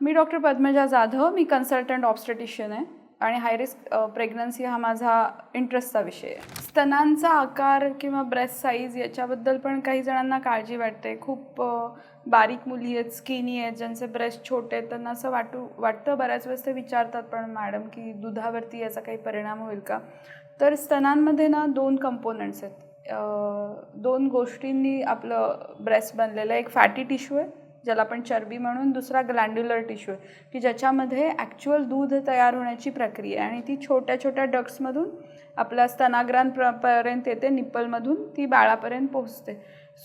मी doctor Padmaja Jadhav मी consultant obstetrician आहे आणि हाय रिस्क प्रेग्नन्सी हा माझा इंटरेस्टचा विषय आहे. स्तनांचा आकार किंवा ब्रेस्ट साईज याच्याबद्दल पण काही जणांना काळजी वाटते. खूप बारीक मुली आहेत स्किनी आहेत ज्यांचे ब्रेस्ट छोटे आहेत त्यांना असं वाटू वाटतं बऱ्याच वेळेस ते विचारतात पण मॅडम की दुधावरती याचा काही परिणाम होईल का? तर स्तनांमध्ये ना दोन कंपोनंट्स आहेत. दोन गोष्टींनी आपलं ब्रेस्ट बनलेलं आहे. एक फॅटी टिश्यू आहे ज्याला आपण चरबी म्हणून दुसरा ग्लँड्युलर टिश्यू आहे की ज्याच्यामध्ये ॲक्च्युअल दूध तयार होण्याची प्रक्रिया आहे. आणि ती छोट्या छोट्या डक्समधून आपल्या स्तनाग्रांप्र पर्यंत येते निप्पलमधून ती बाळापर्यंत पोहोचते.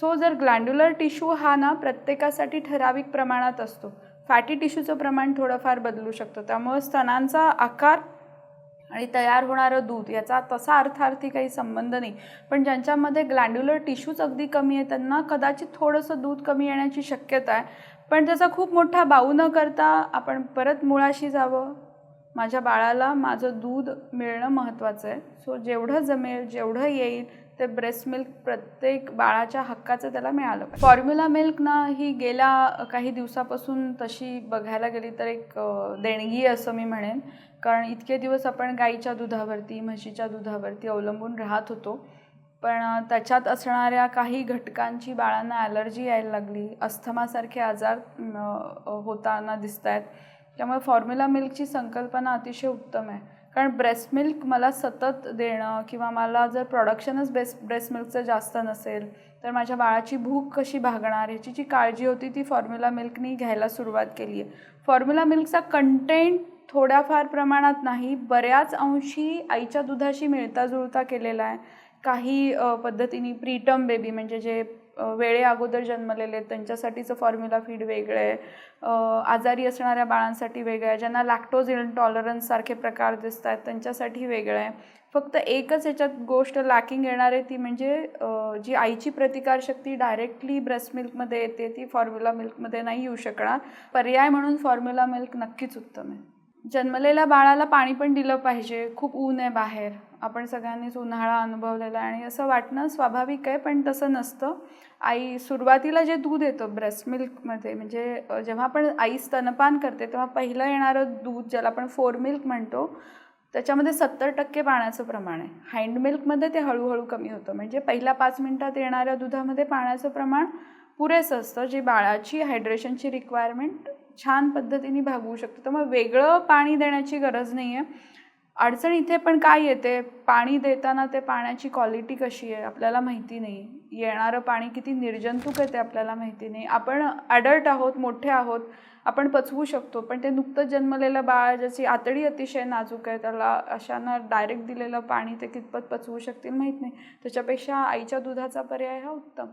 सो जर ग्लँड्युलर टिश्यू हा ना प्रत्येकासाठी ठराविक प्रमाणात असतो. फॅटी टिश्यूचं प्रमाण थोडंफार बदलू शकतं. त्यामुळं स्तनांचा आकार आणि तयार होणारं दूध याचा तसा अर्थार्थी काही संबंध नाही. पण ज्यांच्यामध्ये ग्लँड्युलर टिश्यूज अगदी कमी आहे त्यांना कदाचित थोडंसं दूध कमी येण्याची शक्यता आहे. पण त्याचा खूप मोठा बाऊ न करता आपण परत मुळाशी जावं. माझ्या बाळाला माझं दूध मिळणं महत्त्वाचं आहे. सो जेवढं जमेल जेवढं येईल ते ब्रेस्ट मिल्क प्रत्येक बाळाच्या हक्काचं त्याला मिळालं पाहिजे. फॉर्म्युला मिल्क ना ही गेल्या काही दिवसापासून तशी बघायला गेली तर एक देणगी असं मी म्हणेन. कारण इतके दिवस आपण गाईच्या दुधावरती म्हशीच्या दुधावरती अवलंबून राहत होतो. पण त्याच्यात असणाऱ्या काही घटकांची बाळांना ॲलर्जी यायला लागली. अस्थमासारखे आजार होताना दिसत आहेत त्यामुळे फॉर्म्युला मिल्कची संकल्पना अतिशय उत्तम आहे. कारण ब्रेस्ट मिल्क मला सतत देणं किंवा मला जर प्रोडक्शनच बेस्ट ब्रेस्ट मिल्कचं जास्त नसेल तर माझ्या बाळाची भूक कशी भागणार? ह्याची जी काळजी होती ती फॉर्म्युला मिल्कनी घ्यायला सुरुवात केली आहे. फॉर्म्युला मिल्कचा कंटेंट थोड्याफार प्रमाणात नाही बऱ्याच अंशी आईच्या दुधाशी मिळता जुळता केलेला आहे. काही पद्धतीने प्रीटम बेबी म्हणजे जे वेळे अगोदर जन्मलेले आहेत त्यांच्यासाठीचं फॉर्म्युला फीड वेगळं आहे आजारी असणाऱ्या बाळांसाठी वेगळं आहे ज्यांना लॅक्टोज इनटॉलरन्ससारखे प्रकार दिसत आहेत त्यांच्यासाठी वेगळं. आहे फक्त एकच याच्यात गोष्ट लॅकिंग येणार आहे ती म्हणजे जी आईची प्रतिकारशक्ती डायरेक्टली ब्रेस्ट मिल्कमध्ये येते ती फॉर्म्युला मिल्कमध्ये नाही येऊ शकणार. पर्याय म्हणून फॉर्म्युला मिल्क नक्कीच उत्तम आहे. जन्मलेल्या बाळाला पाणी पण दिलं पाहिजे. खूप ऊन आहे बाहेर. आपण सगळ्यांनीच उन्हाळा अनुभवलेला आहे आणि असं वाटणं स्वाभाविक आहे पण तसं नसतं. आई सुरुवातीला जे दूध येतं ब्रेस्ट मिल्कमध्ये म्हणजे जेव्हा आपण आई स्तनपान करते तेव्हा पहिलं येणारं दूध ज्याला आपण फोर मिल्क म्हणतो त्याच्यामध्ये सत्तर टक्के पाण्याचं प्रमाण आहे. हँड मिल्कमध्ये ते हळूहळू कमी होतं. म्हणजे पहिल्या पाच मिनटात येणाऱ्या दुधामध्ये पाण्याचं प्रमाण पुरेसं असतं. जी बाळाची हायड्रेशनची रिक्वायरमेंट छान पद्धतीने भागवू शकतं. त्यामुळे वेगळं पाणी देण्याची गरज नाही आहे अडचण इथे पण काय येते? पाणी देताना ते पाण्याची क्वालिटी कशी आहे आपल्याला माहिती नाही. येणारं पाणी किती निर्जंतुक आहे ते आपल्याला माहिती नाही. आपण ॲडल्ट आहोत मोठे आहोत आपण पचवू शकतो पण ते नुकतंच जन्मलेलं बाळ ज्याची आतडी अतिशय नाजूक आहे त्याला अशांना डायरेक्ट दिलेलं पाणी ते कितपत पचवू शकतील माहीत नाही. त्याच्यापेक्षा आईच्या दुधाचा पर्याय हा उत्तम.